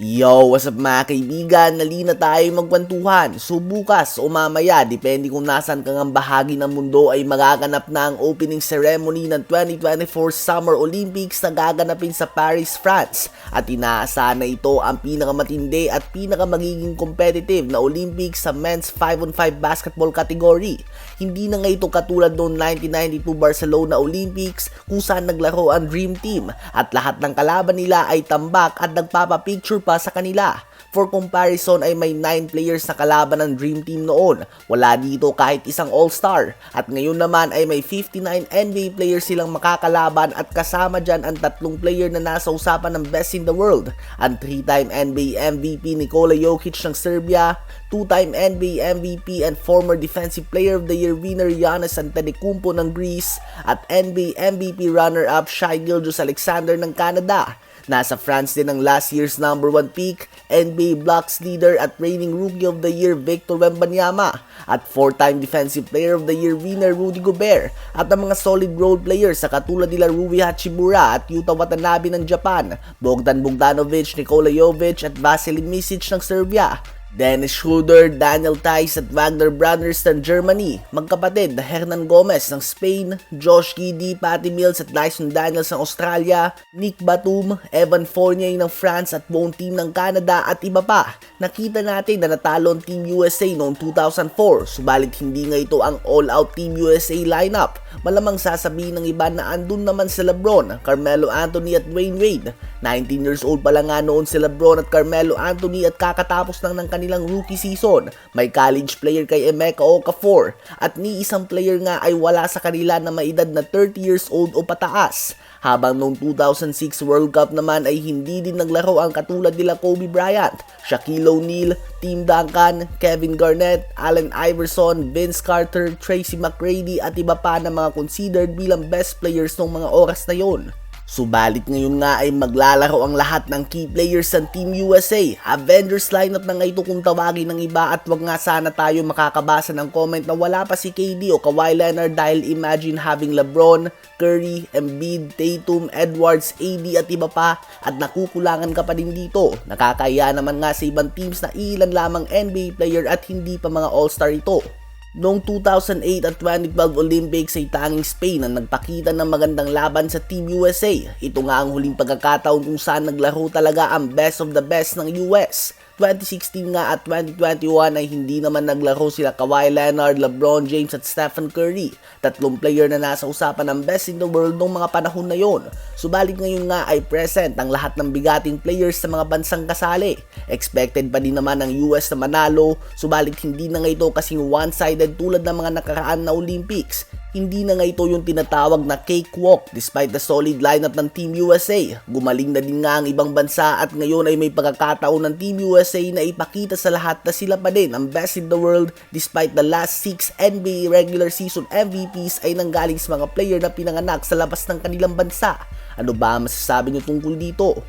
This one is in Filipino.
Yo, what's up mga kaibigan? Nalina tayo magkwentuhan. So bukas o mamaya, depende kung nasan kang ang bahagi ng mundo ay magaganap na ang opening ceremony ng 2024 Summer Olympics na gaganapin sa Paris, France. At inaasahan na ito ang pinakamatindi at pinakamagiging competitive na Olympics sa men's 5-on-5 basketball category. Hindi na nga ito katulad noong 1992 Barcelona Olympics kung saan naglaro ang Dream Team at lahat ng kalaban nila ay tambak at nagpapapicture pa sa kanila. For comparison ay may 9 players na kalaban ng Dream Team noon. Wala dito kahit isang All-Star. At ngayon naman ay may 59 NBA players silang makakalaban at kasama dyan ang tatlong player na nasa usapan ng best in the world. Ang 3-time NBA MVP Nikola Jokic ng Serbia, 2-time NBA MVP and former Defensive Player of the Year winner Giannis Antetokounmpo ng Greece at NBA MVP runner-up Shai Gilgeous-Alexander ng Canada. Nasa France din ang last year's number 1 pick, NBA blocks leader at reigning Rookie of the Year Victor Wembanyama at 4-time Defensive Player of the Year winner Rudy Gobert at ang mga solid role players sa katulad nila Rui Hachimura at Yuta Watanabe ng Japan, Bogdan Bogdanovic, Nikola Jovic at Vasilij Misic ng Serbia. Dennis Schroeder, Daniel Tice at Wagner Brothers ng Germany, magkapatid na Hernan Gomez ng Spain, Josh Giddy, Patty Mills at Dyson Daniels ng Australia, Nick Batum, Evan Fournier ng France at buong team ng Canada at iba pa. Nakita natin na natalo ang Team USA noong 2004, subalit hindi nga ito ang all-out Team USA lineup. Malamang sasabihin ng iba na andun naman si Lebron, Carmelo Anthony at Wayne Wade. 19 years old pa lang nga noon si Lebron at Carmelo Anthony at kakatapos lang ng kanilang rookie season. May college player kay Emeka Okafor at ni isang player nga ay wala sa kanila na may edad na 30 years old o pataas. Habang noong 2006 World Cup naman ay hindi din naglaro ang katulad nila Kobe Bryant, Shaquille O'Neal, Tim Duncan, Kevin Garnett, Allen Iverson, Vince Carter, Tracy McGrady at iba pa na mga considered bilang best players ng mga oras na yon. Subalit ngayon nga ay maglalaro ang lahat ng key players ng Team USA. Avengers lineup na nga ito kung tawagin ng iba at wag nga sana tayo makakabasa ng comment na wala pa si KD o Kawhi Leonard dahil imagine having LeBron, Curry, Embiid, Tatum, Edwards, AD at iba pa at nakukulangan ka pa din dito. Nakakaya naman nga sa ibang teams na ilan lamang NBA player at hindi pa mga All-Star ito. Noong 2008 at 2012 Olympics ay tanging Spain ang nagpakita ng magandang laban sa Team USA. Ito nga ang huling pagkakataon kung saan naglaro talaga ang best of the best ng US. 2016 nga at 2021 ay hindi naman naglaro sila Kawhi Leonard, LeBron James at Stephen Curry. Tatlong player na nasa usapan ng best in the world noong mga panahon na yon. Subalit ngayon nga ay present ang lahat ng bigating players sa mga bansang kasali. Expected pa din naman ng US na manalo, subalit hindi na nga ito kasing one-sided tulad ng mga nakaraan na Olympics. Hindi na nga ito yung tinatawag na cakewalk despite the solid lineup ng Team USA. Gumaling na din nga ang ibang bansa at ngayon ay may pagkakataon ng Team USA na ipakita sa lahat na sila pa din ang best in the world despite the last 6 NBA regular season MVPs ay nanggaling sa mga player na pinanganak sa labas ng kanilang bansa. Ano ba ang masasabi niyo tungkol dito?